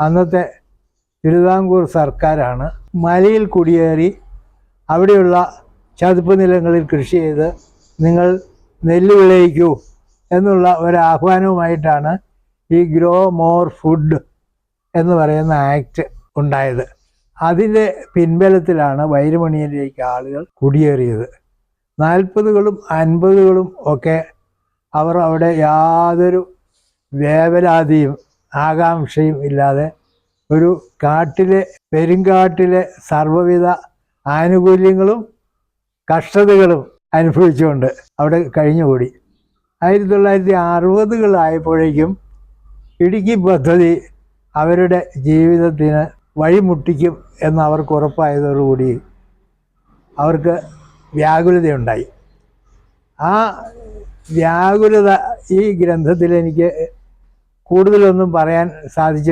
അന്നത്തെ തിരുവിതാംകൂർ സർക്കാരാണ് മലയിൽ കുടിയേറി അവിടെയുള്ള ചതുപ്പ് നിലങ്ങളിൽ കൃഷി ചെയ്ത് നിങ്ങൾ നെല്ല് വിളയിക്കൂ എന്നുള്ള ഒരു ആഹ്വാനവുമായിട്ടാണ് ഈ ഗ്രോ മോർ ഫുഡ് എന്ന് പറയുന്ന ആക്ട് ഉണ്ടായത്. അതിന്റെ പിൻബലത്തിലാണ് വൈരമണിയിലേക്ക് ആളുകൾ കുടിയേറിയത്. നാൽപ്പതുകളും അൻപതുകളും ഒക്കെ അവർ അവിടെ യാതൊരു വേവലാതിയും ആകാംക്ഷയും ഇല്ലാതെ ഒരു കാട്ടിലെ പെരുങ്കാട്ടിലെ സർവവിധ ആനുകൂല്യങ്ങളും കഷ്ടതകളും അനുഭവിച്ചുകൊണ്ട് അവിടെ കഴിഞ്ഞുകൂടി. ആയിരത്തി തൊള്ളായിരത്തി അറുപതുകളായപ്പോഴേക്കും ഇടുക്കി പദ്ധതി അവരുടെ ജീവിതത്തിന് വഴിമുട്ടിക്കും എന്ന് അവർക്ക് ഉറപ്പായതോടുകൂടി അവർക്ക് വ്യാകുലതയുണ്ടായി. ആ വ്യാകുലത ഈ ഗ്രന്ഥത്തിൽ എനിക്ക് കൂടുതലൊന്നും പറയാൻ സാധിച്ചിട്ടില്ല.